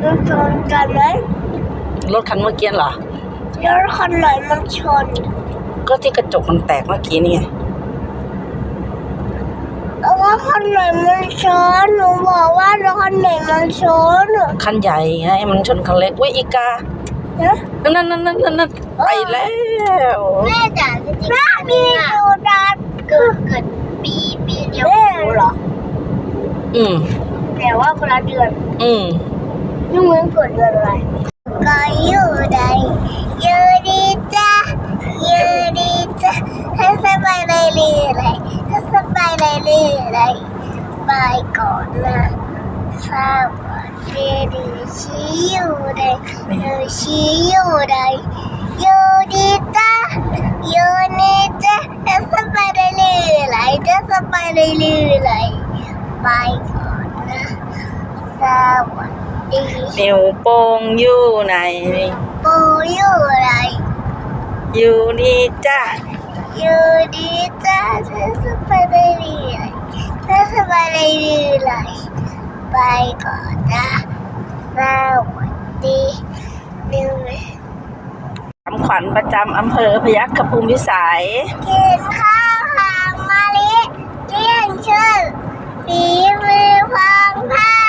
มันชนกันไหมรถคันเมื่อกี้เหรอแล้วคันไหนมันชน ก็ที่กระจกมันแตกเมื่อกี้นี่ไงแล้วว่าคันไหนมันชน หนูบอกว่าแล้วคันไหนมันชนคันใหญ่ไงมันชนคันเล็กอุ้ยอีกานะนั่นนั่นนั่นนั่นนั่นไปแล้วแม่จ๋าจริงๆแม่มีดูดันเกิดเกิดปีปีเดียวเหรอ อืมแต่ว่าคนละเดือน อืม นี่มึงเกิดเดือนอะไรก็อยู่ใดอยู่ดีจ้าอยู่ดีจ้าให้สบายเลยเลยให้สบายเลยเลยไปก่อนนะสวัสดีดีชี้อยู่ใดอยู่ชี้อยู่ใดอยู่ดีจ้าอยู่นี่จ้าให้สบายเลยเลยจะสบายเลยเลยไปก่อนนะสวัสดี นิ้วโป้งอยู่ไหน ปูอยู่ไรอยู่นี่จ้าอยู่ดีจ้าฉันสบายได้ดีเลยฉันสบายได้ดีเลยไปก่อนนะสวัสดีนิวคำขวัญประจำอำเภอพยัคฆภูมิพิสัย กินข้าวหางมะลิเลี้ยงชื่อฝีมือพองผ้า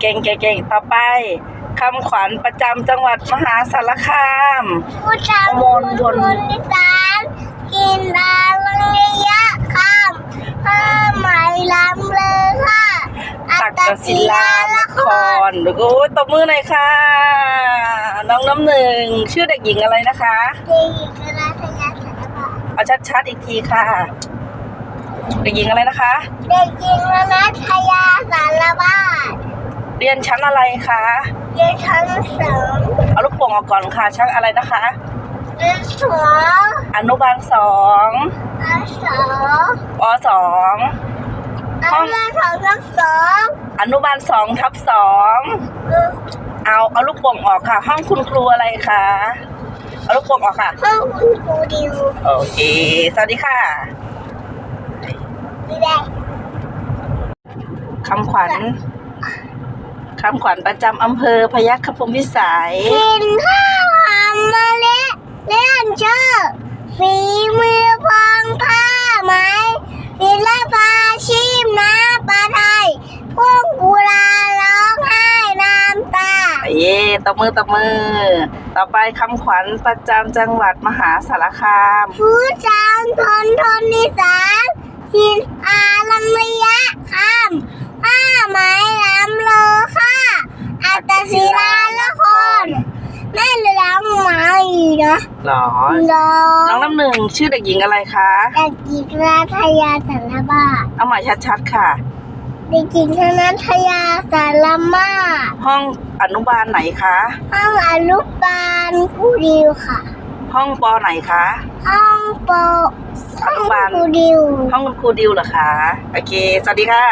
เก่งเก่งเก่งต่อไปคำขวัญประจำจังหวัดมหาสารคามผู้ชายมนต์บนคนที่สามกินดาวังระยะข้ามผ้าไหมล้ำเลยค่ะอัตักตกศิลาละครโอ้ยตบมือหน่อยค่ะ น้องน้ำหนึ่งชื่อเด็กหญิงอะไรนะคะดีกระทยาสารบาเอาชัดๆอีกทีค่ะเด็กหญิงอะไรนะคะ เด็กหญิงระนัทยาสารบาท เรียนชั้นอะไรคะเรียนชั้นสองเอาลูกโป่งออกก่อนค่ะชั้นอะไรนะคะเรียนสองอนุบาลสองอันสองปสองอันละสองทับสองอนุบาลสองทับสองเอาเอาลูกโป่งออกค่ะ ห้องคุณครูอะไรคะเอาลูกโป่งออกค่ะห้องคุณครูดิวโอเคสวัสดีค่ะดีแดงคำขวัญ คำขวัญประจำอำเภอพยัคฆภูมิพิสัย กินข้าวหอมมะลิเล่นเชื่อฝีมือพองผ้าไหมศิลปาชีพน้ำปลาไทยพุ่งกุลาร้องไห้น้ำตา เย่ตบมือตบมือ ต่อไปคำขวัญประจำจังหวัดมหาสารคาม ผู้จางทนทนนิสานสินอาลังระยะข้ามผ้าไหมล้ำเลอค่าอัตศิลาละครแม่เลี้ยงหมาอีก นะหรอ น้น้องน้ำหนึ่งชื่อเด็กหญิงอะไรคะ เด็กหญิงนาทยาสารบาทเอาใหม่ชัดๆค่ะ เด็กหญิงธนัทยาสารมาศห้องอนุบาลไหนคะ ห้องอนุบาลครูดิวค่ะ ห้องปไหนคะ ห้องโปอนุบาลครูดิว ห้องคุณครูดิวเหรอคะ โอเค สวัสดีค่ะ